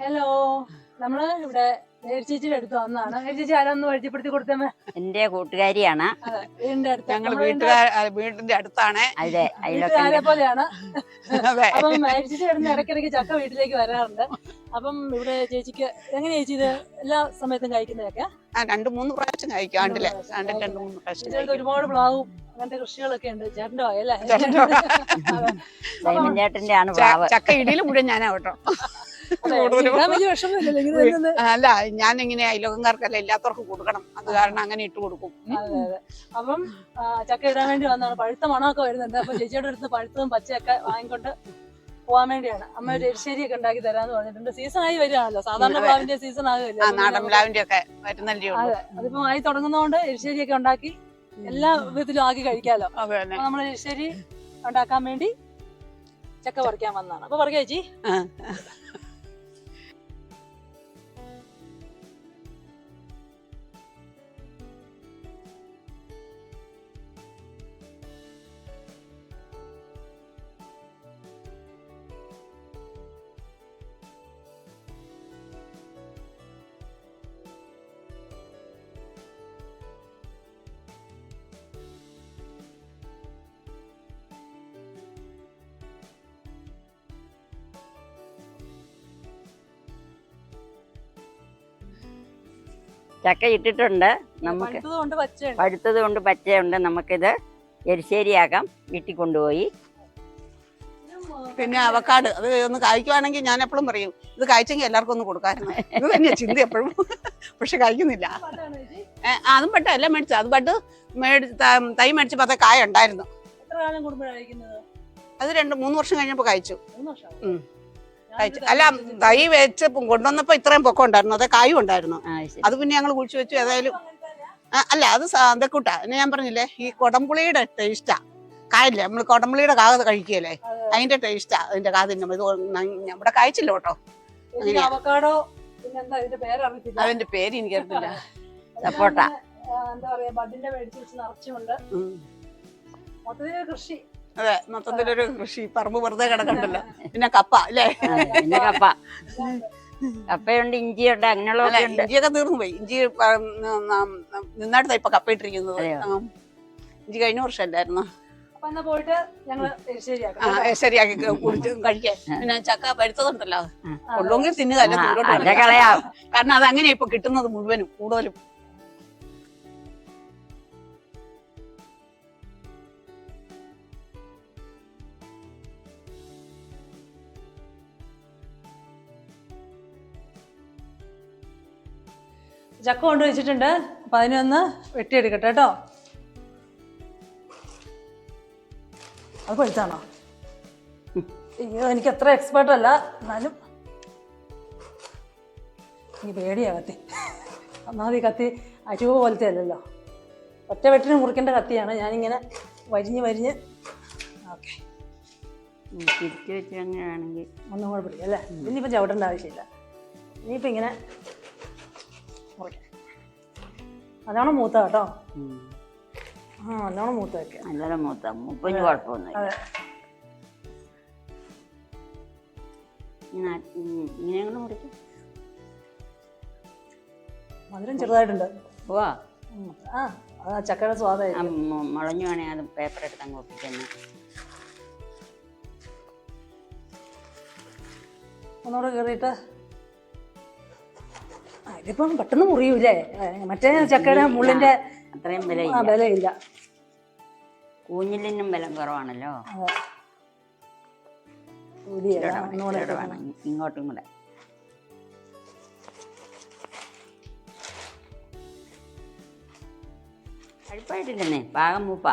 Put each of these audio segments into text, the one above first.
Hello നമ്മൾ ഇവിടെ ചേച്ചിയുടെ അടുത്ത് വന്നതാണ്. ചേച്ചി ആരാന്ന് പരിചയപ്പെടുത്തി കൊടുത്തേ എന്റെ കൂട്ടുകാരിയാണ്. അതെ വീടിന്റെ അടുത്ത്. ഞങ്ങൾ വീട്ടുകാർ വീടിന്റെ അടുത്താണ്. അതെ വീട്ടുകാരെ പോലെയാണ്. അപ്പം ചേച്ചി ഇടുന്ന ഇടയ്ക്കിടയ്ക്ക് ചക്ക വീട്ടിലേക്ക് വരാറുണ്ട്. അപ്പം ഇവിടെ ചേച്ചിക്ക് എങ്ങനെ ചേച്ചി ഇത് എല്ലാ സമയത്തും കഴിക്കുന്നതൊക്കെ? ആ രണ്ട് മൂന്ന് പ്രാവശ്യം കഴിക്കും. ആണ്ടിലെ. ആണ്ടിൽ രണ്ട് മൂന്ന് പ്രാവശ്യം ഒരുപാട് പ്ലാവും അങ്ങനത്തെ കൃഷികളൊക്കെ ഉണ്ട്. ചേട്ടന്റെ സൈമൻ ചേട്ടന്റെ ആണ് ചക്ക ഇടിയിൽ മുഴുവൻ ഞാനാ കേട്ടോ അല്ല ഞാൻ ഇങ്ങനെ അയലോകംകാർക്കല്ല എല്ലാത്തവർക്കും കൊടുക്കണം. അത് കാരണം അങ്ങനെ ഇട്ട് കൊടുക്കും. അപ്പം ചക്ക ഇടാൻ വേണ്ടി വന്നാണ് പഴുത്ത മണമൊക്കെ വരുന്നുണ്ട്. അപ്പൊ ചേച്ചിയുടെ അടുത്ത് പഴുത്തതും പച്ചയൊക്കെ വാങ്ങിക്കൊണ്ട് പോവാൻ വേണ്ടിയാണ്. അമ്മ ഒരു എരിശ്ശേരിയൊക്കെ ഉണ്ടാക്കി തരാന്ന് പറഞ്ഞിട്ടുണ്ട്. സീസൺ ആയി വരികയാണല്ലോ. സാധാരണ. പ്ലാവിന്റെ സീസൺ ആകുമല്ലോ നാടൻ പ്ലാവിന്റെ ഒക്കെ വരുന്നല്ലേ ഉള്ളൂ. അതെ. അതിപ്പോ ആയി തുടങ്ങുന്നതുകൊണ്ട് എരിശ്ശേരിയൊക്കെ ഉണ്ടാക്കി എല്ലാ വിധത്തിലും ആക്കി കഴിക്കാലോ. നമ്മൾ എരിശേരി നമ്മൾ എരിശ്ശേരി ഉണ്ടാക്കാൻ വേണ്ടി ചക്ക പറിക്കാൻ വന്നതാണ്. അപ്പൊ പറയാ ചേച്ചി. ചക്ക ഇട്ടിട്ടുണ്ട്. നമുക്ക് പഴുത്തത് കൊണ്ട് പച്ചയുണ്ട്. നമുക്കിത് എരിശ്ശേരിയാക്കാം വീട്ടിൽ കൊണ്ടുപോയി പിന്നെ അവക്കാട്. അത് ഒന്ന് കായ്ക്കുവാണെങ്കിൽ ഞാൻ എപ്പോഴും പറയും ഇത് കായ്ച്ചെങ്കിൽ എല്ലാവർക്കും ഒന്ന് കൊടുക്കാറുണ്ട് ഇത് തന്നെയാ ചിന്ത എപ്പോഴും. പക്ഷെ കഴിക്കുന്നില്ല അതും ബട്ട് അല്ല മേടിച്ചു അത് ബട്ട് മേടിച്ച് തൈ മേടിച്ചപ്പോൾ അത് കായ ഉണ്ടായിരുന്നു. അത് രണ്ട് മൂന്ന് വർഷം കഴിഞ്ഞപ്പോൾ കഴിച്ചു അല്ല തൈ വെച്ച് കൊണ്ടുവന്നപ്പോ ഇത്രയും പൊക്കം ഉണ്ടായിരുന്നു. അതേ കായും ഉണ്ടായിരുന്നു? അത് പിന്നെ ഞങ്ങൾ കുഴിച്ചു വെച്ചു. ഏതായാലും അല്ല അത് പിന്നെ ഞാൻ പറഞ്ഞില്ലേ ഈ കൊടംപുളിയുടെ ടേസ്റ്റാ. കായല്ലേ നമ്മൾ കൊടംപുളിയുടെ കാ കഴിക്കുകയല്ലേ? അതിന്റെ ടേസ്റ്റാ അതിന്റെ കാ തിന്നും ഇത് നമ്മുടെ കായ്ച്ചില്ല കേട്ടോ. അവക്കാടോ അതിന്റെ പേര് എനിക്കറിയില്ല സപ്പോട്ട. എന്താ പറയാ ബഡിന്റെ മേടിച്ച് നിറച്ചുകൊണ്ട് മൊത്തത്തിൽ മൊത്തത്തിൽ കൃഷി. അതെ മൊത്തത്തിലൊരു കൃഷി പറമ്പ് വെറുതെ കിടക്കണ്ടല്ലോ. പിന്നെ കപ്പ അല്ലേ? പിന്നെ കപ്പ. കപ്പയുണ്ട് ഇഞ്ചിയുണ്ട് അങ്ങനെയുള്ള ഇഞ്ചിയൊക്കെ തീർന്നു പോയി ഇഞ്ചി നിന്നായിട്ട് ഇപ്പൊ കപ്പ ഇട്ടിരിക്കുന്നത്. ഇഞ്ചി കഴിഞ്ഞ വർഷം അല്ലായിരുന്നു? പോയിട്ട് ഞങ്ങൾ ശരിയാക്കി. കഴിക്കാം കുടിച്ച് കഴിക്കാൻ പിന്നെ ചക്ക പഴുത്തതുണ്ടല്ലോ. ഉള്ളെങ്കിൽ തിന്നുക അല്ല? കാരണം അത് അങ്ങനെയാ ഇപ്പൊ കിട്ടുന്നത് മുഴുവനും കൂടുതലും. ചക്ക കൊണ്ട് വെച്ചിട്ടുണ്ട്. അപ്പൊ അതിനൊന്ന് വെട്ടിയെടുക്കട്ടെ കേട്ടോ. അത് പഴുത്താണോ അയ്യോ എനിക്ക് അത്ര എക്സ്പേർട്ട് അല്ല. എന്നാലും എനിക്ക് പേടിയാ കത്തി. ഒന്നാമത് ഈ കത്തി. അരുവ് പോലത്തെ അല്ലല്ലോ. ഒറ്റ വെട്ടിന് മുറിക്കേണ്ട കത്തിയാണ്. ഞാനിങ്ങനെ വരിഞ്ഞ് വരിഞ്ഞ്. ഓക്കെ. തിരിച്ചു വെച്ച് അങ്ങനെയാണെങ്കിൽ ഒന്നും കൂടെ പിടിക്കും അല്ലേ? ഇനിയിപ്പോൾ ചവിട്ടേണ്ട ആവശ്യമില്ല. ഇനിയിപ്പോൾ ഇങ്ങനെ നല്ലോണം മൂത്ത കേട്ടോ ആ നല്ലോണം മൂത്ത വെക്കുക മൂത്ത. അതെ. ഇങ്ങനെ അങ്ങോട്ട് മുറിക്കും. മധുരം ചെറുതായിട്ടുണ്ട്. പോവാ ആ അത് ആ ചക്കയുടെ സ്വാദായിരിക്കും. മുളഞ്ഞു വേണേ അത് പേപ്പർ എടുത്ത് അങ്ങ് ഒപ്പിക്കുന്നു ഒന്നുകൂടെ കയറിയിട്ട് ഇതിപ്പം പെട്ടെന്ന് മുറിയൂലേ? മറ്റേ ചക്കയുടെ മുള്ളിന്റെ അത്രയും വിലയില്ല. വിലയില്ല. കൂഞ്ഞിലിനും വില കുറവാണല്ലോ. ഇങ്ങോട്ടും കൂടെ. അഴുപ്പായിട്ടില്ലെന്നേ പാകം മൂപ്പ.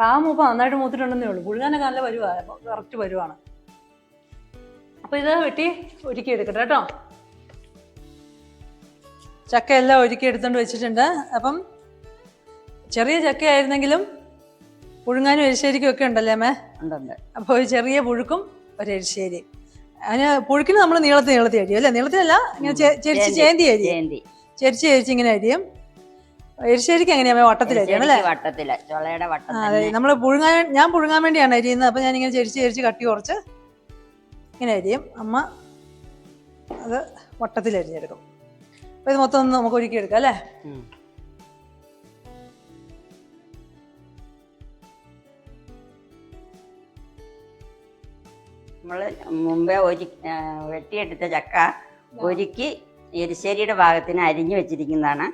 പാകം മൂപ്പ നന്നായിട്ട് മൂത്തിട്ടുണ്ടെന്നേ ഉള്ളൂ. പുഴുങ്ങാനൊക്കെ നല്ല വരുവാ കറക്റ്റ് വരുവാണ്. അപ്പൊ ഇത് വെട്ടി ഒരുക്കി എടുക്കട്ടെ കേട്ടോ. ചക്ക എല്ലാം ഒരുക്കി എടുത്തുകൊണ്ട് വെച്ചിട്ടുണ്ട്. അപ്പം ചെറിയ ചക്കയായിരുന്നെങ്കിലും പുഴുങ്ങാനും എരിശ്ശേരിക്കും ഒക്കെ ഉണ്ടല്ലേ അമ്മേ? ഉണ്ടുണ്ട് അപ്പോൾ ഒരു ചെറിയ പുഴുക്കും ഒരു എരിശ്ശേരി. അതിന് പുഴുക്കിന് നമ്മൾ നീളത്തിൽ നീളത്തിൽ അരിയും അല്ലേ? നീളത്തിലല്ല ഇങ്ങനെ ചെരിച്ച് ചേന്തി അരിയും. ചെരിച്ച് ചേരിച്ച് ഇങ്ങനെ അരിയും. എരിശ്ശേരിക്ക് എങ്ങനെയാ വട്ടത്തിൽ അരിയാണ് അല്ലേ? വട്ടത്തിൽ ചുളയുടെ വട്ടം അതെ. നമ്മൾ പുഴുങ്ങാൻ ഞാൻ പുഴുങ്ങാൻ വേണ്ടിയാണ് അരിയുന്നത്. അപ്പം ഇങ്ങനെ ചെരിച്ച് ചെരിച്ച് കട്ടി കുറച്ച് ഇങ്ങനെ അരിയും. അമ്മ അത് വട്ടത്തിൽ അരിഞ്ഞെടുക്കും. അപ്പോൾ ഇത് മൊത്തം ഒന്ന് നമുക്ക് ഒരുക്കി എടുക്കാം അല്ലേ? നമ്മൾ നമ്മൾ മുമ്പേ ഒരു വെട്ടിയെടുത്ത ചക്ക ഒരുക്കി എരിശ്ശേരിയുടെ ഭാഗത്തിന് അരിഞ്ഞു വെച്ചിരിക്കുന്നതാണ്.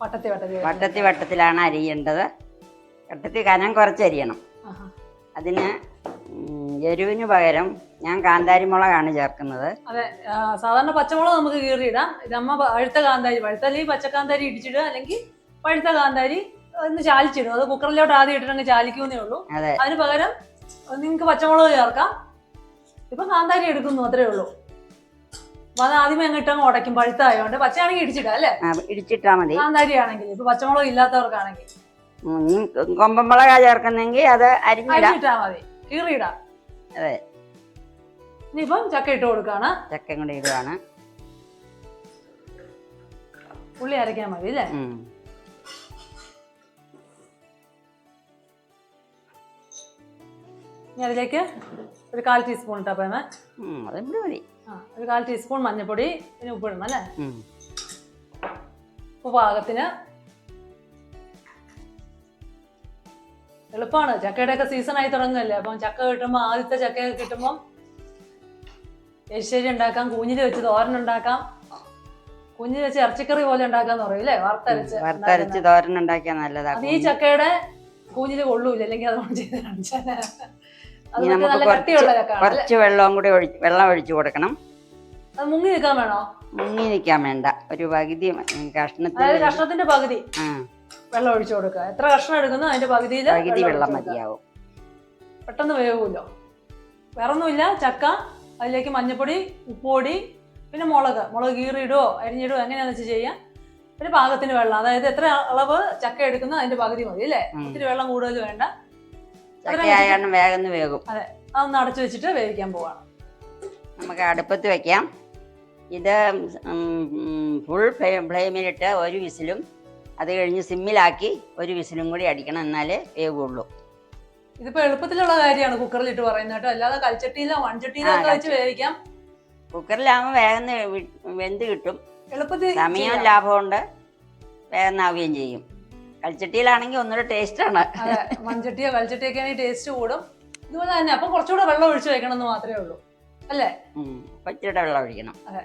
വട്ടത്തിൽ വട്ടത്തി വട്ടത്തിലാണ് അരിയേണ്ടത്. വട്ടത്തിൽ കനം കുറച്ച് അരിയണം അതിന് എരിവിന് പകരം ഞാൻ കാന്താരി മുളകാണ് ചേർക്കുന്നത്. അതെ സാധാരണ പച്ചമുളക് നമുക്ക് കീറിയിടാം. ഇതമ്മ പഴുത്ത കാന്താരി പഴുത്ത അല്ലെങ്കിൽ പച്ചക്കാന്താരി ഇടിച്ചിടുക അല്ലെങ്കിൽ പഴുത്ത കാന്താരി ഒന്ന് ചാലിച്ചിടും അത് കുക്കറിലോട്ട് ആദ്യം ഇട്ടിട്ടെങ്കിൽ ചാലിക്കുന്നേ ഉള്ളൂ. അതെ. അതിന് പകരം നിങ്ങൾക്ക് പച്ചമുളക് ചേർക്കാം. ഇപ്പൊ കാന്താരി എടുക്കുന്നു അത്രേ ഉള്ളൂ. അപ്പൊ അത് ആദ്യമേ അങ്ങ് ഇട്ടങ്ങ് ഉടയ്ക്കും പഴുത്തായതുകൊണ്ട് പച്ചയാണെങ്കിൽ ഇടിച്ചിടാം അല്ലേ? ഇടിച്ചിട്ടാ മതി. കാന്താരി ആണെങ്കിൽ ഇപ്പൊ പച്ചമുളക് ഇല്ലാത്തവർക്കാണെങ്കിൽ. കൊമ്പമുളകാ ചേർക്കുന്നെങ്കിൽ അത് അരിഞ്ഞിടാം. അരിഞ്ഞിട്ടാ മതി. കീറിയിടാം അതെ. ഇനിയിപ്പം ചക്ക ഇട്ട് കൊടുക്കാണ് ചക്കയും കൂടി ഇടുവാണ്. ഉള്ളി അരയ്ക്കാൻ മതി അല്ലേ? ഉം. ഇനി അതിലേക്ക് ഒരു കാൽ ടീസ്പൂൺ ഇട്ടാ പോയമേ ഉം, അതും കൂടി മതി. ആ ഒരു കാൽ ടീസ്പൂൺ മഞ്ഞൾപ്പൊടി പിന്നെ ഉപ്പിടണം അല്ലേ? ഉം. ഉപ്പ് പാകത്തിന് എളുപ്പമാണ് ചക്കയുടെ ഒക്കെ സീസൺ ആയി തുടങ്ങുകയല്ലേ? അപ്പം ചക്ക കിട്ടുമ്പോൾ ആദ്യത്തെ ചക്കയൊക്കെ കിട്ടുമ്പം എരിശ്ശേരി ഉണ്ടാക്കാം കൂഞ്ഞിൽ വെച്ച് തോരൻ ഉണ്ടാക്കാം. കുഞ്ഞിരി വെച്ച് ഇറച്ചിക്കറി പോലെ ഉണ്ടാക്കാന്ന് പറയും അല്ലേ? വറുത്തരച്ച്. വറുത്തരച്ച് തോരൻ ഉണ്ടാക്കിയാൽ നല്ലതാ അത് ഈ ചക്കയുടെ കൂഞ്ഞിൽ കൊള്ളൂല അല്ലെങ്കിൽ അതുകൊണ്ട് ചെയ്ത് കാണിച്ചാൽ കുറച്ച് വെള്ളവും കൂടി വെള്ളം ഒഴിച്ചു കൊടുക്കണം. അത് മുങ്ങി നിൽക്കാൻ വേണോ? മുങ്ങി നിൽക്കാൻ വേണ്ട. ഒരു പകുതി കഷ്ണത്തിന്റെ കഷ്ണത്തിന്റെ പകുതി. ആ. വെള്ളം ഒഴിച്ചു കൊടുക്കുക. എത്ര കഷ്ണം എടുക്കുന്നു അതിന്റെ പകുതിയിൽ പകുതി വെള്ളം മതിയാവും. പെട്ടെന്ന് വേവുമല്ലോ. വേറൊന്നുമില്ല. ചക്ക അതിലേക്ക് മഞ്ഞപ്പൊടി ഉപ്പുപൊടി പിന്നെ മുളക്. മുളക് കീറിയിടുവോ അരിഞ്ഞിടുവോ എങ്ങനെയാണെന്ന് വെച്ച് ചെയ്യാം. പിന്നെ പാകത്തിന് വെള്ളം. അതായത് എത്ര അളവ് ചക്ക എടുക്കുന്നു അതിന്റെ പകുതി മതി അല്ലേ. ഒത്തിരി വെള്ളം കൂടുതൽ വേണ്ട. വേഗം വേകും. അതെ. അതൊന്ന് അടച്ചു വെച്ചിട്ട് വേവിക്കാൻ പോവാണ് നമുക്ക് അടുപ്പത്ത് വെക്കാം. ഇത് ഫുൾ ഫ്ലെയിമിലിട്ട് ഒരു വിസിലും അത് കഴിഞ്ഞ് സിമ്മിലാക്കി ഒരു വിസിലും കൂടി അടിക്കണം എന്നാലേ വേവുള്ളൂ. ഇതിപ്പോ എളുപ്പത്തിലുള്ള കാര്യമാണ് കുക്കറിൽ ഇട്ട് പറയുന്നത് കേട്ടോ. അല്ലാതെ കൽച്ചട്ടിയിലോ മൺചട്ടിയിലോ ഒക്കെ വെച്ച് വേവിക്കാം. കുക്കറിലാകുമ്പോൾ വേഗം വെന്ത് കിട്ടും. എളുപ്പത്തിൽ സമയവും ലാഭമുണ്ട് വേഗം ആവുകയും ചെയ്യും. കൽച്ചട്ടിയിലാണെങ്കിൽ ഒന്നുകൂടെ ടേസ്റ്റ് ആണ് മൺചട്ടിയോ കൽച്ചട്ടിയൊക്കെ ആണെങ്കിൽ ടേസ്റ്റ് കൂടും. ഇതുപോലെ തന്നെ അപ്പം കുറച്ചുകൂടെ വെള്ളം ഒഴിച്ച് വെക്കണം എന്ന് മാത്രമേ ഉള്ളൂ. അല്ലേ? പച്ചിയുടെ വെള്ളം ഒഴിക്കണം. അതെ.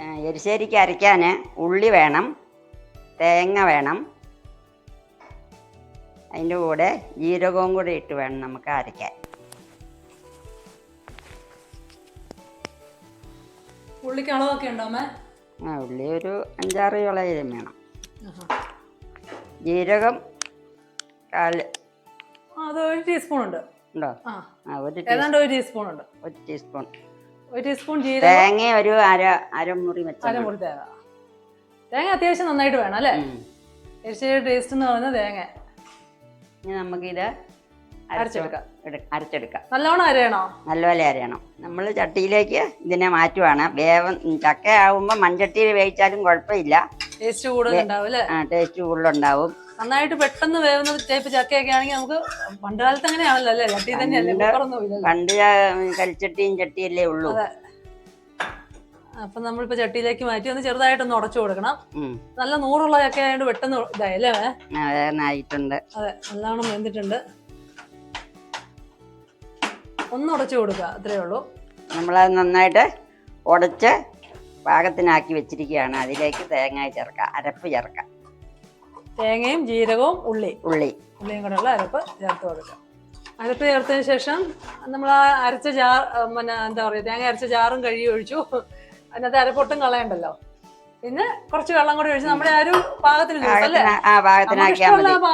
അരയ്ക്കാന് എരിശ്ശേരിക്ക് അരയ്ക്കാൻ ഉള്ളി വേണം. തേങ്ങ വേണം. അതിന്റെ കൂടെ ജീരകവും കൂടി ഇട്ട് വേണം നമുക്ക് അരയ്ക്കാൻ. ഉള്ളിക്ക് അളവൊക്കെ ഉണ്ടോ ആ ഉള്ളി ഒരു അഞ്ചാറ് ഇളയിലും വേണം. ജീരകം കാൽ അത് ഒരു ടീസ്പൂൺ ഉണ്ട്. ഉണ്ടോ? ആ. ആ ഒരു ഏതാണ്ട് ഒരു ടീസ്പൂൺ ഉണ്ട്. ഒരു ടീസ്പൂൺ ഒരു ടീസ്പൂൺ ജീരകം തേങ്ങ ഒരു അര അരമുറി വെച്ചാൽ അരമുറി തേങ്ങ. തേങ്ങ അത്യാവശ്യം നന്നായിട്ട് വേണം അല്ലേ? എരിശ്ശേരി ടേസ്റ്റ് എന്ന് പറയുന്നത് തേങ്ങ. ഇനി നമുക്കിത് അരച്ച് അരച്ചെടുക്കാം അരച്ചെടുക്കാം. നല്ലോണം അരയണോ? നല്ലപോലെ അരയണം. നമ്മൾ ചട്ടിയിലേക്ക് ഇതിനെ മാറ്റുവാണ്. വേവം ചക്ക ആവുമ്പോൾ മൺചട്ടിയിൽ വേവിച്ചാലും കുഴപ്പമില്ല. ടേസ്റ്റ് കൂടുതലുണ്ടാവും ആ ടേസ്റ്റ് കൂടുതലുണ്ടാവും. നന്നായിട്ട് പെട്ടെന്ന് വേവുന്ന ടൈപ്പ് ചക്കയൊക്കെ ആണെങ്കിൽ നമുക്ക് പണ്ട് കാലത്ത് അങ്ങനെയാണല്ലോ അല്ലേ? ചട്ടി തന്നെയല്ലേ പണ്ട് കൽച്ചട്ടിയും ചട്ടിയല്ലേ ഉള്ളൂ. അപ്പൊ നമ്മളിപ്പോ ചട്ടിയിലേക്ക് മാറ്റി ഒന്ന് ചെറുതായിട്ടൊന്ന് ഉടച്ചു കൊടുക്കണം. നല്ല നൂറുള്ള ചക്ക ആയതുകൊണ്ട് പെട്ടെന്ന് ഇതായല്ലേ മേ? ആ, അതെ നല്ലോണം വെന്തിട്ടുണ്ട്. ഒന്ന് ഉടച്ചു കൊടുക്കുക അത്രേ ഉള്ളൂ. നമ്മളത് നന്നായിട്ട് ഉടച്ച് പാകത്തിനാക്കി വെച്ചിരിക്കുകയാണ്. അതിലേക്ക് തേങ്ങ ചേർക്കുക അരപ്പ് ചേർക്കാം തേങ്ങയും ജീരകവും ഉള്ളി. ഉള്ളി. ഉള്ളിയും കൂടെ ഉള്ള അരപ്പ് ചേർത്ത് കൊടുക്കുക. അരപ്പ് ചേർത്തതിന് ശേഷം നമ്മൾ ആ അരച്ച ജാർ പിന്നെ എന്താ പറയുക തേങ്ങ അരച്ച ജാറും കഴുകി ഒഴിച്ചു. അതിനകത്ത് അരപ്പൊട്ടും കളയണ്ടല്ലോ. പിന്നെ കുറച്ച് വെള്ളം കൂടി ഒഴിച്ച് നമ്മുടെ ആ ഒരു പാകത്തിന് ജ്യൂസ് അല്ലേ? പാകത്തിന്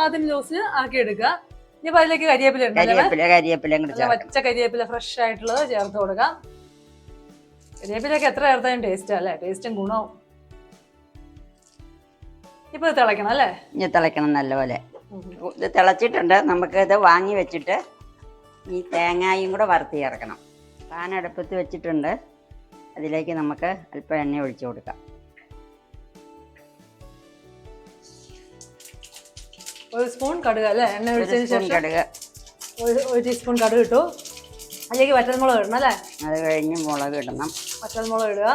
ആ ജ്യൂസിന് ആക്കി എടുക്കുക. ഇനി അപ്പൊ അതിലേക്ക് കരിയേപ്പില കരിയേപ്പില പച്ച കരിയേപ്പില ഫ്രഷ് ആയിട്ടുള്ളത് ചേർത്ത് കൊടുക്കാം. കരിയേപ്പിലൊക്കെ എത്ര ചേർത്താലും ടേസ്റ്റ് അല്ലേ? ടേസ്റ്റും ഗുണവും. ഇപ്പൊ തിളയ്ക്കണം അല്ലേ? ഇനി തിളയ്ക്കണം നല്ലപോലെ. ഇത് തിളച്ചിട്ടുണ്ട്. നമുക്ക് ഇത് വാങ്ങി വെച്ചിട്ട് ഈ തേങ്ങായും കൂടെ വറുത്തി ഇറക്കണം പാൻ അടുപ്പത്ത് വെച്ചിട്ടുണ്ട്. അതിലേക്ക് നമുക്ക് അല്പം എണ്ണ ഒഴിച്ചു കൊടുക്കാം. ഒരു സ്പൂൺ കടുക് അല്ലേ? എണ്ണ ഒഴിച്ചതിന് ശേഷം കടുക്. ഒരു ഒരു ടീസ്പൂൺ കടുക് ഇട്ടു. അതിലേക്ക് വറ്റൽമുളക് ഇടണം അല്ലേ? അത് കഴിഞ്ഞ് മുളക് ഇടണം. വറ്റൽമുളക് ഇടുക.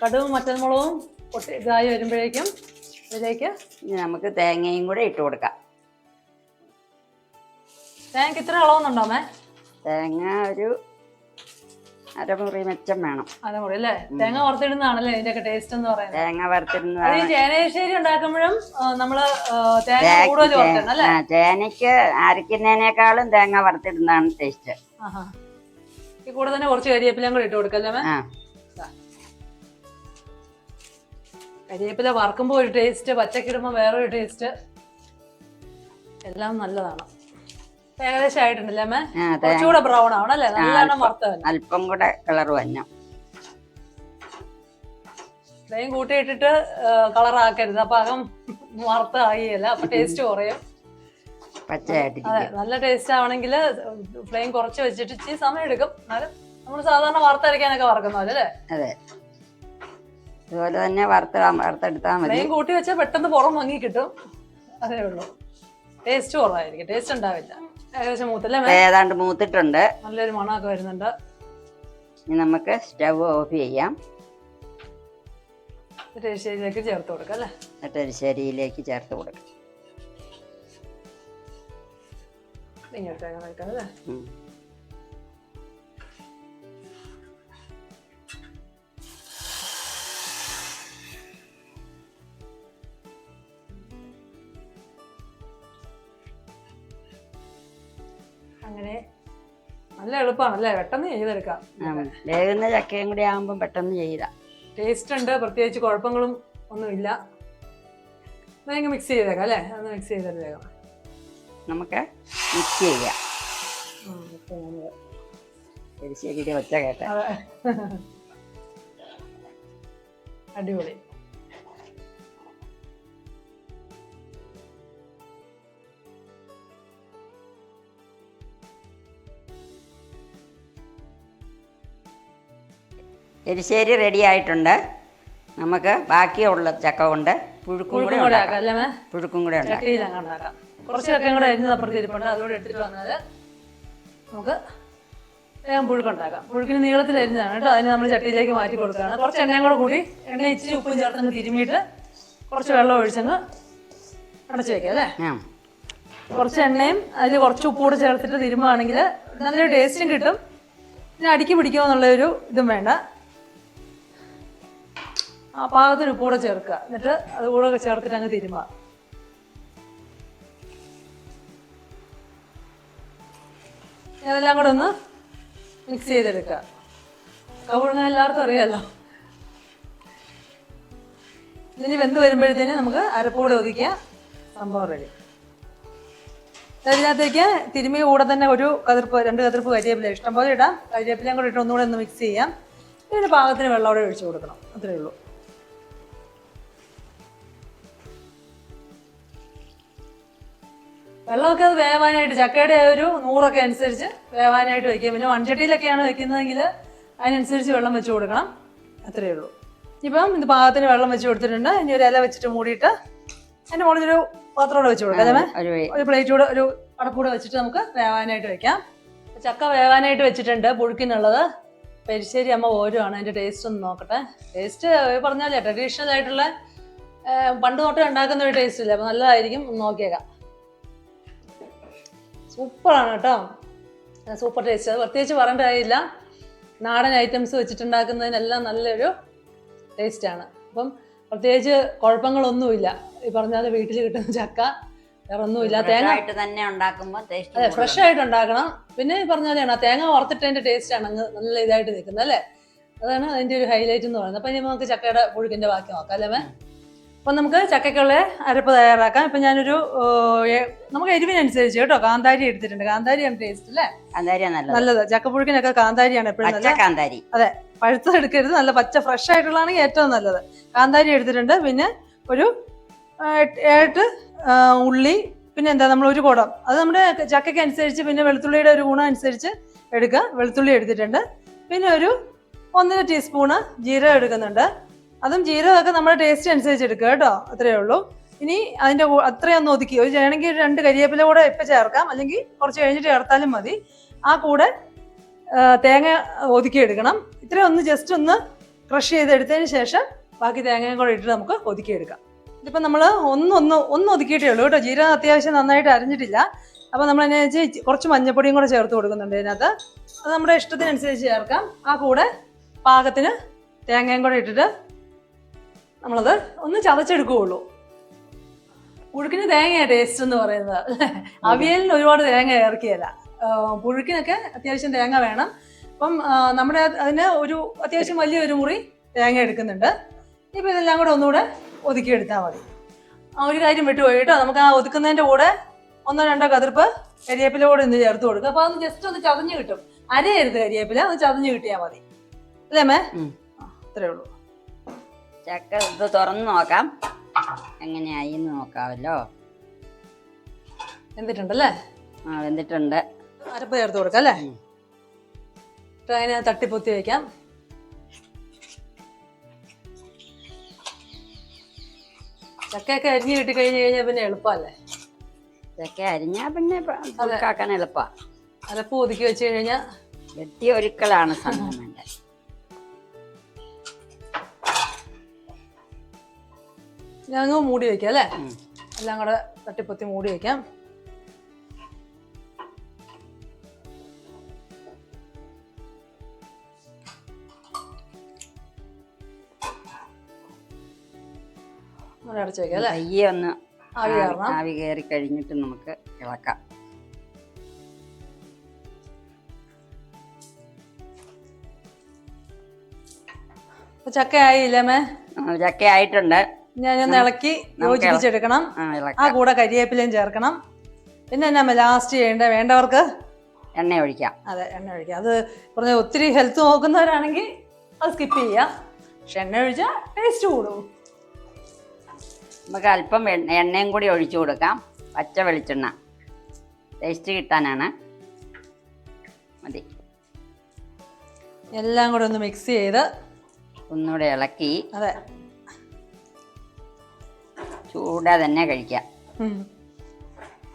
കടുവും വറ്റൽമുളകും പൊട്ടി ഇതായി വരുമ്പോഴേക്കും ഇതിലേക്ക് നമുക്ക് തേങ്ങയും കൂടെ ഇട്ട് കൊടുക്കാം. തേങ്ങ ഇത്ര അളവുന്നുണ്ടോമേ തേങ്ങ ഒരു അരമുറി മെച്ചം വേണം. അരമുറി അല്ലേ? തേങ്ങ വറുത്തിടുന്നതാണല്ലേ ഇതിന്റെ ടേസ്റ്റ് എന്ന് പറയുന്നത്? തേങ്ങ വറുത്തിടുന്നതാണ്. ഈ ചേനേശ്ശേരി ഉണ്ടാക്കുമ്പോഴും നമ്മൾ തേങ്ങ കൂടുതൽ വറുത്തിടണം അല്ലേ? ചേനയ്ക്ക് അരക്കുന്നതിനേക്കാളും തേങ്ങ വറുത്തിടുന്നതാണ് ടേസ്റ്റ്. ഈ കൂടെ തന്നെ കുറച്ച് കരിയേപ്പിലയും കൂടി ഇട്ട് കൊടുക്കല്ലേ കരിവേപ്പില വറുക്കുമ്പോൾ ഒരു ടേസ്റ്റ് പച്ചക്കിടുമ്പോൾ വേറൊരു ടേസ്റ്റ് എല്ലാം നല്ലതാണ്. ഏകദേശം ആയിട്ടുണ്ടല്ലേ അമ്മേ? ആ കുറച്ചുകൂടെ ബ്രൗൺ ആവണല്ലേ നല്ലോണം അല്പം. അല്പം കൂടെ കളർ വന്നം ഫ്ലെയിം കൂട്ടിയിട്ടിട്ട് കളർ ആക്കരുത്. അപ്പൊ അകം വറുത്ത ആയില്ല അപ്പൊ ടേസ്റ്റ് കുറയും. അതെ നല്ല ടേസ്റ്റ് ആവണമെങ്കിൽ ഫ്ലെയിം കുറച്ച് വെച്ചിട്ട് ഇച്ചിരി സമയം എടുക്കും. എന്നാലും നമ്മൾ സാധാരണ വറുത്തരയ്ക്കാനൊക്കെ വറക്കുന്ന പോലെ അല്ലേ? അതെ. അതുപോലെ തന്നെ വറുത്ത് വറുത്തെടുത്താൽ മതി. ഫ്ലെയിം കൂട്ടി വെച്ചാൽ പെട്ടെന്ന് പുറം മങ്ങി കിട്ടും. അതേ ഉള്ളൂ. ടേസ്റ്റ് കുറവായിരിക്കും. ടേസ്റ്റ് ഉണ്ടാവില്ല. ഏകദേശം മൂത്തല്ലേ ഏതാണ്ട് മൂത്തിട്ടുണ്ട്. നല്ലൊരു മണമൊക്കെ വരുന്നുണ്ട്. ഇനി നമുക്ക് സ്റ്റവ് ഓഫ് ചെയ്യാം. എരിശ്ശേരിയിലേക്ക് ചേർത്ത് കൊടുക്കാം അല്ലേ? എന്നിട്ട് എരിശ്ശേരിയിലേക്ക് ചേർത്ത് കൊടുക്കാം. ഇങ്ങോട്ട് അങ്ങനെ വെക്കാം അല്ലേ? നല്ല എളുപ്പമാണല്ലേ? പെട്ടെന്ന് ചെയ്തെടുക്കാം. വേഗുന്ന വേകുന്ന ചക്കയും കൂടി ആകുമ്പോൾ പെട്ടെന്ന് ചെയ്താ ടേസ്റ്റ് ഉണ്ട് പ്രത്യേകിച്ച് കുഴപ്പങ്ങളും ഒന്നുമില്ല. വേഗം മിക്സ് ചെയ്തേക്കാം അല്ലേ? ഒന്ന് മിക്സ് ചെയ്തിട്ട് വേഗം നമുക്ക് മിക്സ് ചെയ്യാം. ശരി നമ്മൾ ഒച്ച കേട്ടെ. അടിപൊളി. എരിശ്ശേരി റെഡി ആയിട്ടുണ്ട്. നമുക്ക് ബാക്കിയുള്ള ചക്ക കൊണ്ട് പുഴുക്കും കൂടെ പുഴുക്കും കൂടെ ആക്കാം ഉണ്ടാക്കാം പുഴുക്കും കൂടെ ഉണ്ടാക്കാം. കുറച്ച് ചക്കയും കൂടെ അരിഞ്ഞ് അപ്പുറത്ത് ഇരിപ്പുണ്ട് അതുകൂടെ എടുത്തിട്ട് വന്നാൽ നമുക്ക് വേഗം പുഴുക്കുണ്ടാക്കാം പുഴുക്കിന് നീളത്തിൽ അരിഞ്ഞാണ് കേട്ടോ. അതിന് നമ്മൾ ചട്ടിയിലേക്ക് മാറ്റി കൊടുക്കുകയാണ്. കുറച്ച് എണ്ണയും കൂടെ കൂടി എണ്ണ ഇച്ചിരി ഉപ്പും ചേർത്തങ്ങ് തിരുമിയിട്ട് കുറച്ച് വെള്ളം ഒഴിച്ചങ്ങ് അടച്ചു വെക്കാം അല്ലേ? കുറച്ച് എണ്ണയും അതിൽ കുറച്ച് ഉപ്പ് കൂടെ ചേർത്തിട്ട് തിരുമ്പാണെങ്കിൽ നല്ലൊരു ടേസ്റ്റും കിട്ടും. പിന്നെ അടിക്ക് പിടിക്കുമോ എന്നുള്ളൊരു ഇതും വേണ്ട. ആ പാകത്തിന് കൂടെ ചേർക്കുക. എന്നിട്ട് അത് കൂടെ ചേർത്തിട്ട് അങ്ങ് തിരുമ്പ ഇതെല്ലാം കൂടെ ഒന്ന് മിക്സ് ചെയ്തെടുക്കുക. കവുഴുങ്ങ എല്ലാവർക്കും അറിയാമല്ലോ ഇതിന് വെന്ത് വരുമ്പോഴത്തേന് നമുക്ക് അരപ്പൂടെ ഒതുക്കിയ സംഭവം റെഡി അതിനകത്തേക്ക് തിരുമ്മി കൂടെ തന്നെ ഒരു കതിർപ്പ് രണ്ട് കതിർപ്പ് കരിവേപ്പില ഇഷ്ടം പോലെ ഇടാം. കരിവേപ്പിലയും കൂടെ ഇട്ട് ഒന്നുകൂടെ ഒന്ന് മിക്സ് ചെയ്യാം. ഇതിന് പാകത്തിന് വെള്ളം അവിടെ ഒഴിച്ചു കൊടുക്കണം. അത്രയേ ഉള്ളൂ. വെള്ളമൊക്കെ അത് വേവാനായിട്ട് ചക്കയുടെ ഒരു നൂറൊക്കെ അനുസരിച്ച് വേവാനായിട്ട് വെക്കുക. പിന്നെ മൺചട്ടിയിലൊക്കെയാണ് വെക്കുന്നതെങ്കിൽ അതിനനുസരിച്ച് വെള്ളം വെച്ച് കൊടുക്കണം. അത്രയേ ഉള്ളൂ. ഇപ്പം ഇത് പാകത്തിന് വെള്ളം വെച്ച് കൊടുത്തിട്ടുണ്ട്. ഇനി ഒരു ഇല വെച്ചിട്ട് മൂടിയിട്ട് അതിന്റെ മുകളിൽ ഒരു പാത്രം കൂടെ വെച്ച് കൊടുക്കാം. അല്ലേ ഒരു പ്ലേറ്റ് കൂടെ ഒരു അടപ്പൂടെ വെച്ചിട്ട് നമുക്ക് വേവാനായിട്ട് വെക്കാം. ചക്ക വേവാനായിട്ട് വെച്ചിട്ടുണ്ട് പുഴുക്കിനുള്ളത്. പെരിശ്ശേരി അമ്മ ഓരോണ് അതിന്റെ ടേസ്റ്റ് ഒന്ന് നോക്കട്ടെ. ടേസ്റ്റ് പറഞ്ഞാലേ ട്രഡീഷണൽ ആയിട്ടുള്ള പണ്ട് തൊട്ടേ ഉണ്ടാക്കുന്ന ഒരു ടേസ്റ്റ് ഇല്ല? അപ്പം നല്ലതായിരിക്കും. നോക്കിയേക്കാം. സൂപ്പറാണ് കേട്ടോ. Super taste. അത് പ്രത്യേകിച്ച് പറയേണ്ട കാര്യമില്ല. നാടൻ ഐറ്റംസ് വെച്ചിട്ടുണ്ടാക്കുന്നതിനെല്ലാം നല്ലൊരു ടേസ്റ്റാണ് അപ്പം പ്രത്യേകിച്ച് കുഴപ്പങ്ങളൊന്നുമില്ല. ഈ പറഞ്ഞാൽ വീട്ടിൽ കിട്ടുന്ന ചക്ക വേറെ ഒന്നുമില്ല തേങ്ങ ആയിട്ട് തന്നെ ഉണ്ടാക്കുമ്പോൾ അതെ ഫ്രഷ് ആയിട്ട് ഉണ്ടാക്കണം. പിന്നെ ഈ പറഞ്ഞ പോലെയാണ് ആ തേങ്ങ വറുത്തിട്ടതിന്റെ ടേസ്റ്റ് ആണ് അങ്ങ് നല്ല ഇതായിട്ട് നിൽക്കുന്നത് അല്ലേ? അതാണ് അതിന്റെ ഒരു ഹൈലൈറ്റ് എന്ന് പറയുന്നത്. അപ്പൊ ഇനി നമുക്ക് ചക്കയുടെ പുഴുക്കിന്റെ ബാക്കി നോക്കാം അല്ലേ മേ? അപ്പൊ നമുക്ക് ചക്കയ്ക്കുള്ള അരപ്പ് തയ്യാറാക്കാം. ഇപ്പം ഞാനൊരു നമുക്ക് എരിവിനനുസരിച്ച് കേട്ടോ കാന്താരി എടുത്തിട്ടുണ്ട്. കാന്താരിയാണ് ടേസ്റ്റ് അല്ലേ? നല്ലത്. ചക്കപ്പുഴുക്കിനൊക്കെ കാന്താരിയാണ് എപ്പോഴും കാന്താരി. അതെ പഴുത്ത എടുക്കരുത്. നല്ല പച്ച ഫ്രഷ് ആയിട്ടുള്ളതാണെങ്കിൽ ഏറ്റവും നല്ലത്. കാന്താരി എടുത്തിട്ടുണ്ട്. പിന്നെ ഒരു ഏട്ട് ഉള്ളി പിന്നെ എന്താ നമ്മൾ ഒരു കുടം. അത് നമ്മുടെ ചക്കയ്ക്ക് അനുസരിച്ച് പിന്നെ വെളുത്തുള്ളിയുടെ ഒരു ഗുണം അനുസരിച്ച് എടുക്കുക. വെളുത്തുള്ളി എടുത്തിട്ടുണ്ട്. പിന്നെ ഒരു ഒന്നര ടീസ്പൂണ് ജീരകം എടുക്കുന്നുണ്ട്. അതും ജീരകമൊക്കെ നമ്മുടെ ടേസ്റ്റ് അനുസരിച്ച് എടുക്കുക കേട്ടോ. അത്രയേ ഉള്ളൂ. ഇനി അത്രയും ഒന്ന് ഒതുക്കി. ഒരു വേണമെങ്കിൽ ഒരു രണ്ട് കരിയേപ്പില കൂടെ ഇപ്പം ചേർക്കാം. അല്ലെങ്കിൽ കുറച്ച് കഴിഞ്ഞിട്ട് ചേർത്താലും മതി. ആ കൂടെ തേങ്ങ തേങ്ങ ഒതുക്കിയെടുക്കണം. ഇത്രയും ഒന്ന് ജസ്റ്റ് ഒന്ന് ക്രഷ് ചെയ്തെടുത്തതിന് ശേഷം ബാക്കി തേങ്ങയും കൂടെ ഇട്ടിട്ട് നമുക്ക് ഒതുക്കിയെടുക്കാം. ഇതിപ്പോൾ നമ്മൾ ഒന്നൊന്ന് ഒന്ന് ഒതുക്കിയിട്ടേ ഉള്ളൂ കേട്ടോ. ജീരകം അത്യാവശ്യം നന്നായിട്ട് അരഞ്ഞിട്ടില്ല. അപ്പോൾ നമ്മൾ അതിനെ വെച്ച് കുറച്ച് മഞ്ഞപ്പൊടിയും കൂടെ ചേർത്ത് കൊടുക്കുന്നുണ്ട് ഇതിനകത്ത്. അത് നമ്മുടെ ഇഷ്ടത്തിനനുസരിച്ച് ചേർക്കാം. ആ കൂടെ പാകത്തിന് തേങ്ങയും കൂടെ ഇട്ടിട്ട് നമ്മളത് ഒന്ന് ചതച്ചെടുക്കുകയുള്ളൂ പുഴുക്കിന് തേങ്ങയാണ് ടേസ്റ്റ് എന്ന് പറയുന്നത്? അവിയലിന് ഒരുപാട് തേങ്ങ ഇറക്കിയല്ല പുഴുക്കിനൊക്കെ അത്യാവശ്യം തേങ്ങ വേണം. അപ്പം നമ്മുടെ അതിന് ഒരു അത്യാവശ്യം വലിയ ഒരു മുറി തേങ്ങ എടുക്കുന്നുണ്ട്. ഇപ്പം ഇതെല്ലാം കൂടെ ഒന്നുകൂടെ ഒതുക്കിയെടുത്താൽ മതി. ആ ഒരു കാര്യം വിട്ടുപോയി കേട്ടോ. നമുക്ക് ആ ഒതുക്കുന്നതിന്റെ കൂടെ ഒന്നോ രണ്ടോ കതിർപ്പ് കരിയേപ്പില കൂടെ ഒന്ന് ചേർത്ത് കൊടുക്കുക. അപ്പോൾ അത് ജസ്റ്റ് ഒന്ന് ചതഞ്ഞ് കിട്ടും. അരയരുത് കരിയേപ്പില ഒന്ന് ചതഞ്ഞ് കിട്ടിയാൽ മതി. അല്ലേ മേ അത്രേ ഉള്ളൂ. ചക്ക ഇത് തുറന്ന് നോക്കാം. എങ്ങനെയായി എന്ന് നോക്കാമല്ലോ. വെന്തിട്ടുണ്ടല്ലേ? ആ വെന്തിട്ടുണ്ട്. അരപ്പ് ചേർത്ത് കൊടുക്കാം അല്ലേ? അതിനെ തട്ടിപ്പൊത്തി വയ്ക്കാം ചക്കയൊക്കെ അരിഞ്ഞ് കിട്ടി കഴിഞ്ഞ് കഴിഞ്ഞാൽ പിന്നെ എളുപ്പമല്ലേ? ചക്ക അരിഞ്ഞാൽ പിന്നെ പുഴുക്കാക്കാൻ എളുപ്പമാണ് അരപ്പ് ഒതുക്കി വെച്ച് കഴിഞ്ഞാൽ വെട്ടി ഒരുക്കലാണ് ഞങ്ങൾ മൂടി വെക്കാം അല്ലേ? എല്ലാം കൂടെ തട്ടിപ്പൊത്തി മൂടി വെക്കാം. അടച്ചു വെക്കാം അല്ലേ? പയ്യെ ഒന്ന് ആവി ആവി- കയറണം. ആവി കയറി കഴിഞ്ഞിട്ട് നമുക്ക് ഇളക്കാം. ചക്ക ആയില്ലേ മേ ചക്ക ആയിട്ടുണ്ട് ഞാനൊന്ന് ഇളക്കി യോജിപ്പിച്ചെടുക്കണം. ആ കൂടെ കരിയേപ്പിലയും ചേർക്കണം. പിന്നെ എന്നാ ലാസ്റ്റ് ചെയ്യേണ്ട? വേണ്ടവർക്ക്? എണ്ണ ഒഴിക്കാം. അതെ എണ്ണ ഒഴിക്കാം. അത് പറഞ്ഞ ഒത്തിരി ഹെൽത്ത് നോക്കുന്നവരാണെങ്കിൽ അത് സ്കിപ്പ് ചെയ്യാം. പക്ഷെ എണ്ണ ഒഴിച്ചാൽ ടേസ്റ്റ് കൂടും. നമുക്ക് അല്പം എണ്ണയും കൂടി ഒഴിച്ചു കൊടുക്കാം. പച്ച വെളിച്ചെണ്ണ. ടേസ്റ്റ് കിട്ടാനാണ്. മതി. എല്ലാം കൂടെ ഒന്ന് മിക്സ് ചെയ്ത് ഒന്നുകൂടെ ഇളക്കി. അതെ. ചൂടാ തന്നെ കഴിക്കാം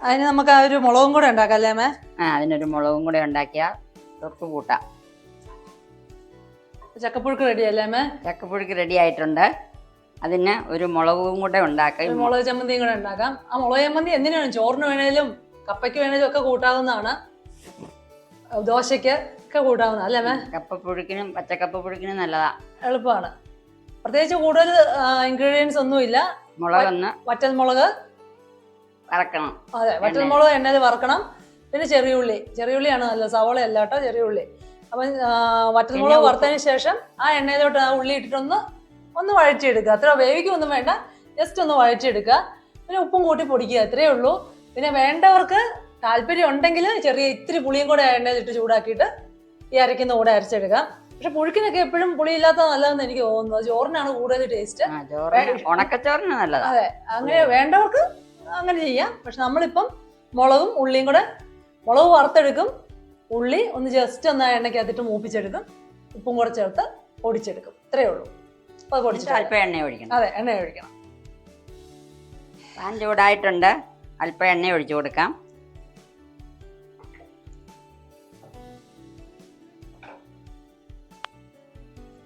അതിന് നമുക്ക് ആ ഒരു മുളകും കൂടെ ഉണ്ടാക്കാം അല്ലേ മേ ആ അതിനൊരു മുളകും കൂടെ ഉണ്ടാക്കിയാൽ തൊട്ട് കൂട്ടാം. ചക്കപ്പുഴുക്ക് റെഡി അല്ലേ മേ ചക്കപ്പുഴുക്ക് റെഡി ആയിട്ടുണ്ട്. അതിന് ഒരു മുളകും കൂടെ ഉണ്ടാക്കാം. മുളക് ചമ്മന്തിയും കൂടെ ഉണ്ടാക്കാം. ആ മുളക് ചമ്മന്തി എന്തിനാണ്? ചോറിന് വേണേലും കപ്പയ്ക്ക് വേണേലും ഒക്കെ കൂട്ടാവുന്നതാണ്. ദോശയ്ക്ക് ഒക്കെ കൂട്ടാവുന്ന അല്ലേ മേ കപ്പപ്പുഴുക്കിനും പച്ചക്കപ്പപ്പുഴുക്കിനും നല്ലതാ. എളുപ്പമാണ്. പ്രത്യേകിച്ച് കൂടുതൽ ഇൻഗ്രീഡിയൻസ് ഒന്നുമില്ല. മുളകൊന്ന് വറ്റൽമുളക് വറക്കണം. അതെ വറ്റൽമുളക് എണ്ണയിൽ വറക്കണം. പിന്നെ ചെറിയുള്ളി ചെറിയുള്ളിയാണ് നല്ലത് സവോള അല്ല കേട്ടോ ചെറിയുള്ളി അപ്പം ആ, വറ്റൽമുളക് വറുത്തതിന് ശേഷം ആ എണ്ണയിലോട്ട് ആ ഉള്ളി ഇട്ടിട്ടൊന്ന് ഒന്ന് വഴറ്റിയെടുക്കുക. അത്ര വേവിക്കൊന്നും വേണ്ട ജസ്റ്റ് ഒന്ന് വഴറ്റിയെടുക്കുക. പിന്നെ ഉപ്പും കൂട്ടി പൊടിക്കുക അത്രയേ ഉള്ളൂ. പിന്നെ വേണ്ടവർക്ക് താല്പര്യം ഉണ്ടെങ്കിൽ ചെറിയ ഇത്തിരി പുളിയും കൂടെ എണ്ണയിലിട്ട് ചൂടാക്കിയിട്ട് ഈ അരയ്ക്കുന്ന കൂടെ അരച്ചെടുക്കാം. പക്ഷെ പുഴുക്കിനൊക്കെ എപ്പോഴും പുളിയില്ലാത്ത നല്ലതെന്ന് എനിക്ക് തോന്നുന്നത് ചോറിനാണ് കൂടുതൽ ടേസ്റ്റ് ഉണക്കച്ചോറിന് നല്ലത്. അതെ അങ്ങനെ വേണ്ടവർക്ക് അങ്ങനെ ചെയ്യാം. പക്ഷെ നമ്മളിപ്പം മുളകും ഉള്ളിയും കൂടെ മുളക് വറുത്തെടുക്കും. ഉള്ളി ഒന്ന് ജസ്റ്റ് ഒന്ന് എണ്ണയ്ക്കകത്തിട്ട് മൂപ്പിച്ചെടുക്കും. ഉപ്പും കൂടെ ചേർത്ത് പൊടിച്ചെടുക്കും. ഇത്രയേ ഉള്ളൂ. അപ്പോൾ പൊടിച്ചിട്ട് അല്പം എണ്ണ ഒഴിക്കണം. അതെ എണ്ണ ഒഴിക്കണം. പാൻ ചൂടായിട്ടുണ്ട്. അല്പം എണ്ണ ഒഴിച്ചു കൊടുക്കാം.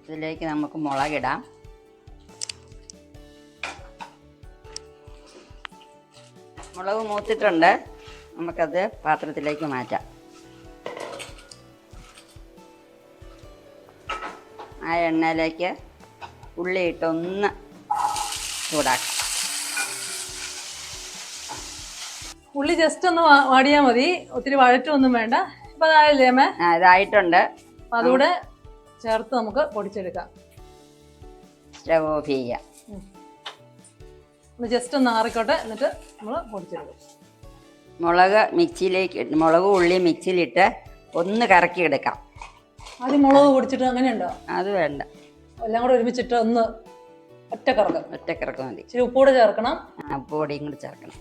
ഇതിലേക്ക് നമുക്ക് മുളകിടാം. മുളക് മൂത്തിട്ടുണ്ട്. നമുക്കത് പാത്രത്തിലേക്ക് മാറ്റാം. ആ എണ്ണയിലേക്ക് ഉള്ളി ഇട്ടൊന്ന് ചൂടാക്കാം. ഉള്ളി ജസ്റ്റ് ഒന്ന് വാടിയാൽ മതി. ഒത്തിരി വഴറ്റൊന്നും വേണ്ട. ഇപ്പൊ അതായില്ലേ അമ്മ ഇതായിട്ടുണ്ട്. അതുകൂടെ ചേർത്ത് നമുക്ക് പൊടിച്ചെടുക്കാം. സ്റ്റവ് ഓഫ് ചെയ്യാം. ഒന്ന് ജസ്റ്റ് ഒന്ന് ആറിക്കോട്ടെ എന്നിട്ട് നമ്മൾ പൊടിച്ചെടുക്കും. മുളക് മിക്സിയിലേക്ക് മുളക് ഉള്ളി മിക്സിയിലിട്ട് ഒന്ന് കറക്കി എടുക്കാം ആദ്യം മുളക് പൊടിച്ചിട്ട് അങ്ങനെയുണ്ടോ? അത് വേണ്ട. എല്ലാം കൂടെ ഒരുമിച്ചിട്ട് ഒന്ന് ഒറ്റ കറക്കും. ഒറ്റക്കറക്ക് മതി. ഇച്ചിരി ഉപ്പൂടെ ചേർക്കണം. ആ പൊടിയും കൂടി ചേർക്കണം.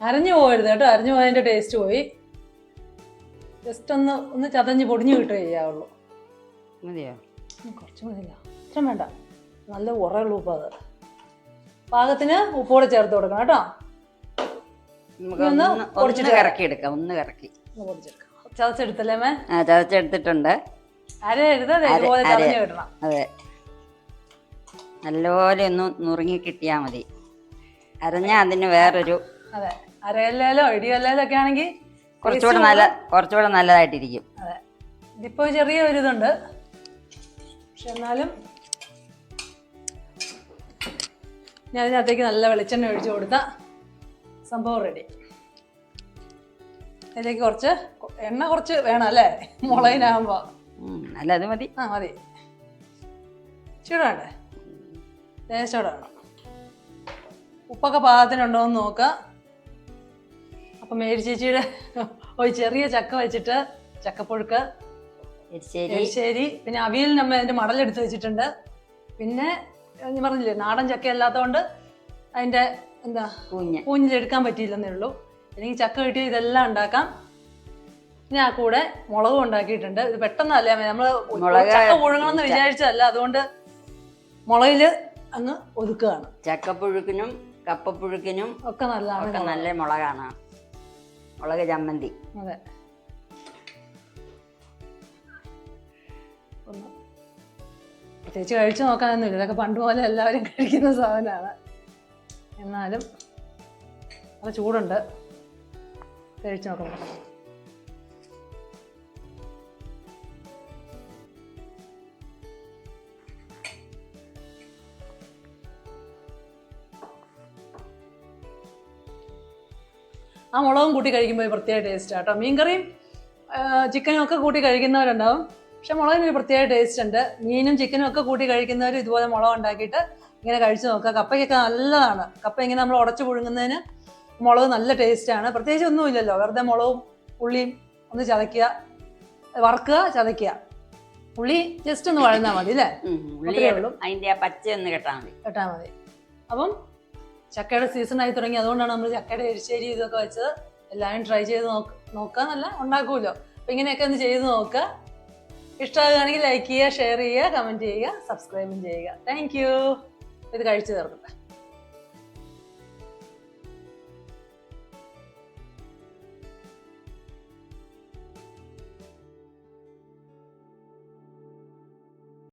അരഞ്ഞു പോകരുത് കേട്ടോ അരഞ്ഞു പോയതിന്റെ ടേസ്റ്റ് പോയി. ജസ്റ്റ് ഒന്ന് ഒന്ന് ചതഞ്ഞ് പൊടിഞ്ഞു കിട്ടുകയേ ചെയ്യാവുള്ളൂ. മതിയോ? കുറച്ച് മതിയില്ല. ഇത്രയും വേണ്ട. നല്ല ഉറയുള്ള ഉപ്പ് അത്. പാകത്തിന് ഉപ്പോടെ ചേർത്ത് കൊടുക്കണം കേട്ടോ. ഒന്ന് പൊടിച്ചിട്ട് കറക്കി എടുക്കാം ഒന്ന് ഇറക്കി. പൊടിച്ചെടുക്കാം. ചതച്ചെടുത്തല്ലേ മേ ആ ചതച്ചെടുത്തിട്ടുണ്ട്. അതെ. നല്ലപോലെ ഒന്ന് നുറുങ്ങി കിട്ടിയാ മതി. അരഞ്ഞാ അതിന് വേറൊരു അതെ. അരയല്ലേലോ ഇടിയല്ലേലോ ഒക്കെ ആണെങ്കിൽ കുറച്ചുകൂടെ നല്ല കുറച്ചുകൂടെ നല്ലതായിട്ടിരിക്കും. അതെ. ഇതിപ്പോ ചെറിയ ഒരു ഇതുണ്ട് പക്ഷെ എന്നാലും ഞാൻ ഇതിനകത്തേക്ക് നല്ല വെളിച്ചെണ്ണ ഒഴിച്ചു കൊടുത്ത സംഭവം റെഡി അതിലേക്ക് കുറച്ച് എണ്ണ കുറച്ച് വേണം അല്ലേ? മുളകിനാകുമ്പോൾ ഉം, അല്ല അത് മതി. ആ മതി. ചൂടാണ്ടേ ലേശോടെ വേണം. ഉപ്പൊക്കെ പാകത്തിനുണ്ടോ എന്ന് നോക്കുക അപ്പം മേരി ചേച്ചിയുടെ ഒരു ചെറിയ ചക്ക വെച്ചിട്ട് ചക്കപ്പുഴുക്ക് ശരി എരിശ്ശേരി പിന്നെ അവിയൽ നമ്മൾ അതിന്റെ മടലെടുത്ത് വെച്ചിട്ടുണ്ട്. പിന്നെ ഞാൻ പറഞ്ഞില്ലേ നാടൻ ചക്ക അല്ലാത്തതുകൊണ്ട് അതിന്റെ എന്താ കൂഞ്ഞ് കൂഞ്ഞിലെടുക്കാൻ പറ്റിയില്ലെന്നേ ഉള്ളൂ. എനിക്ക് ചക്ക കിട്ടിയ ഇതെല്ലാം ഉണ്ടാക്കാം. പിന്നെ ആ കൂടെ മുളകും ഉണ്ടാക്കിയിട്ടുണ്ട്. ഇത് പെട്ടെന്നല്ലേ നമ്മൾ ചക്ക പുഴുങ്ങണമെന്ന് വിചാരിച്ചതല്ല. അതുകൊണ്ട് മുളകിൽ അങ്ങ് ഒതുക്കുകയാണ്. ചക്കപ്പുഴുക്കിനും കപ്പപ്പുഴുക്കിനും ഒക്കെ നല്ലതാണ് നല്ല മുളകാണ്. മുളക് ചമ്മന്തി. അതെ. പ്രത്യേകിച്ച് കഴിച്ചു നോക്കാനൊന്നുമില്ല. ഇതൊക്കെ പണ്ട് പോലെ എല്ലാവരും കഴിക്കുന്ന സാധനമാണ്. എന്നാലും അത് ചൂടുണ്ട്. കഴിച്ചു നോക്കണം ആ മുളകും കൂട്ടി കഴിക്കുമ്പോൾ ഒരു പ്രത്യേക ടേസ്റ്റ് കേട്ടോ മീൻകറിയും ചിക്കനും ഒക്കെ കൂട്ടി കഴിക്കുന്നവരുണ്ടാവും. പക്ഷെ മുളകിന് ഒരു പ്രത്യേക ടേസ്റ്റ് ഉണ്ട്. മീനും ചിക്കനും ഒക്കെ കൂട്ടി കഴിക്കുന്നവർ ഇതുപോലെ മുളക് ഉണ്ടാക്കിയിട്ട് ഇങ്ങനെ കഴിച്ചു നോക്കുക. കപ്പയ്ക്കൊക്കെ നല്ലതാണ്. കപ്പ ഇങ്ങനെ നമ്മൾ ഉടച്ചു പുഴുങ്ങുന്നതിന് മുളക് നല്ല ടേസ്റ്റാണ് പ്രത്യേകിച്ച് ഒന്നുമില്ലല്ലോ വെറുതെ മുളകും ഉള്ളിയും ഒന്ന് ചതയ്ക്കുക. വറുക്കുക ചതയ്ക്കുക. ഉള്ളി ജസ്റ്റ് ഒന്ന് വഴന്നാൽ മതി അല്ലേ. അതിന്റെ ആ പച്ച ഒന്ന് കെട്ടാൽ മതി. കെട്ടാൽ മതി. അപ്പം ചക്കയുടെ സീസൺ ആയി തുടങ്ങി. അതുകൊണ്ടാണ് നമ്മൾ ചക്കയുടെ എരിശ്ശേരി ഇതൊക്കെ വെച്ചത്. എല്ലാവരും ട്രൈ ചെയ്ത് നോക്ക് നോക്കാന്നല്ല ഉണ്ടാക്കുമല്ലോ. അപ്പം ഇങ്ങനെയൊക്കെ ഒന്ന് ചെയ്ത് നോക്കുക ഇഷ്ടമാകുകയാണെങ്കിൽ ലൈക്ക് ചെയ്യുക ഷെയർ ചെയ്യുക കമന്റ് ചെയ്യുക സബ്സ്ക്രൈബും ചെയ്യുക. താങ്ക് യു ഇത് കഴിച്ചു തീർക്കട്ടെ.